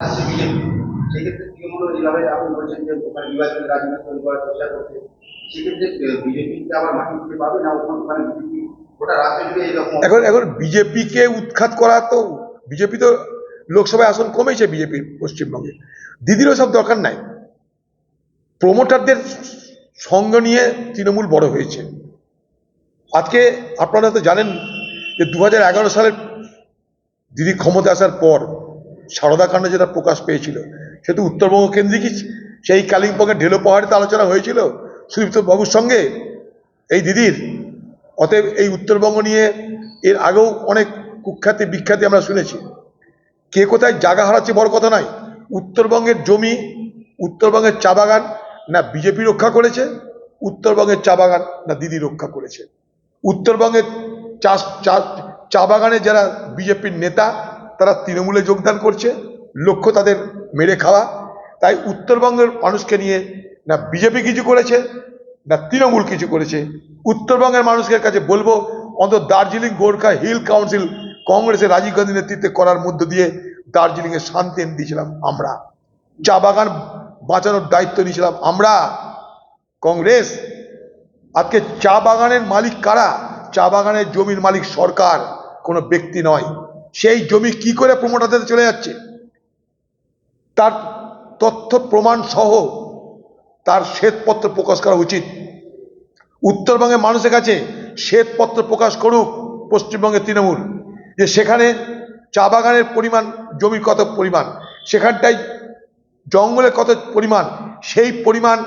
BJP এখন এখন বিজেপিকে উৎখাত করা তো বিজেপি তো লোকসভায় আসন কমেছে বিজেপির পশ্চিমবঙ্গে। দিদিরও সব দরকার নাই। প্রমোটারদের সঙ্গ নিয়ে তৃণমূল বড় হয়েছে। আজকে আপনারা তো জানেন যে দু সালের দিদি ক্ষমতা আসার পর সারদা কাণ্ড যেটা প্রকাশ পেয়েছিল, সে তো উত্তরবঙ্গ কেন্দ্রিকই সেই কালিম্পংয়ের ঢেলো পাহাড়িতে আলোচনা হয়েছিল। বাবুর সঙ্গে এই দিদির। অতএব এই উত্তরবঙ্গ নিয়ে এর আগেও অনেক কুখ্যাতি বিখ্যাতি আমরা শুনেছি। কে কোথায় জায়গা হারাচ্ছে বড় কথা নয়, উত্তরবঙ্গের জমি, উত্তরবঙ্গের চা বাগান না বিজেপি রক্ষা করেছে, উত্তরবঙ্গের চা বাগান না দিদি রক্ষা করেছে। উত্তরবঙ্গের চা- চা বাগানের যারা বিজেপির নেতা তারা তৃণমূলে যোগদান করছে, লক্ষ্য তাদের মেরে খাওয়া। তাই উত্তরবঙ্গের মানুষকে নিয়ে না বিজেপি কিছু করেছে, না তৃণমূল কিছু করেছে। উত্তরবঙ্গের মানুষের কাছে বলব, অন্তত দার্জিলিং গোর্খা হিল কাউন্সিল কংগ্রেসের রাজীব গান্ধী নেতৃত্বে করার মধ্য দিয়ে দার্জিলিংয়ে শান্তি এনে দিয়েছিলাম আমরা। চা বাগান বাঁচানোর দায়িত্ব নিয়েছিলাম আমরা। কংগ্রেস, আজকে চা বাগানের মালিক কারা? চা বাগানের জমির মালিক সরকার, কোনো ব্যক্তি নয়। সেই জমি কি করে প্রমোটারদের চলে যাচ্ছে? তার তথ্য, প্রমাণ সহ তার শ্বেতপত্র প্রকাশ করা উচিত। উত্তরবঙ্গের মানুষের কাছে শ্বেতপত্র প্রকাশ করুক পশ্চিমবঙ্গের তৃণমূল। যে সেখানে চা বাগানের পরিমাণ, জমির কত পরিমাণ, সেখানটায় জঙ্গলের কত পরিমাণ, সেই পরিমাণ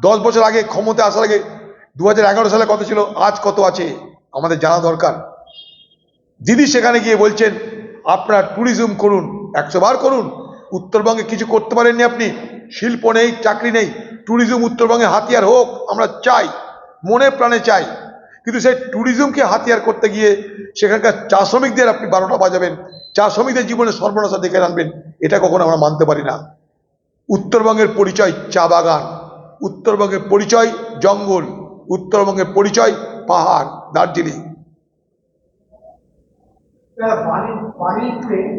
দশ বছর আগে ক্ষমতা আসার আগে দু সালে কত ছিল, আজ কত আছে, আমাদের জানা দরকার। দিদি সেখানে গিয়ে বলছেন, আপনার ট্যুরিজম করুন, একশো বার করুন। উত্তরবঙ্গে কিছু করতে পারেননি আপনি। শিল্প নেই, চাকরি নেই। ট্যুরিজম উত্তরবঙ্গে হাতিয়ার হোক, আমরা চাই, মনে প্রাণে চাই। কিন্তু সেই ট্যুরিজমকে হাতিয়ার করতে গিয়ে সেখানকার চা শ্রমিকদের আপনি বারোটা বাজাবেন। চা শ্রমিকদের জীবনে সর্বনাশা দেখে আনবেন, এটা কখনো আমরা মানতে পারি না। উত্তরবঙ্গের পরিচয় চা বাগান, উত্তরবঙ্গের পরিচয় জঙ্গল, উত্তরবঙ্গের পরিচয় পাহাড়, দার্জিলিং। 在法律、法律之内。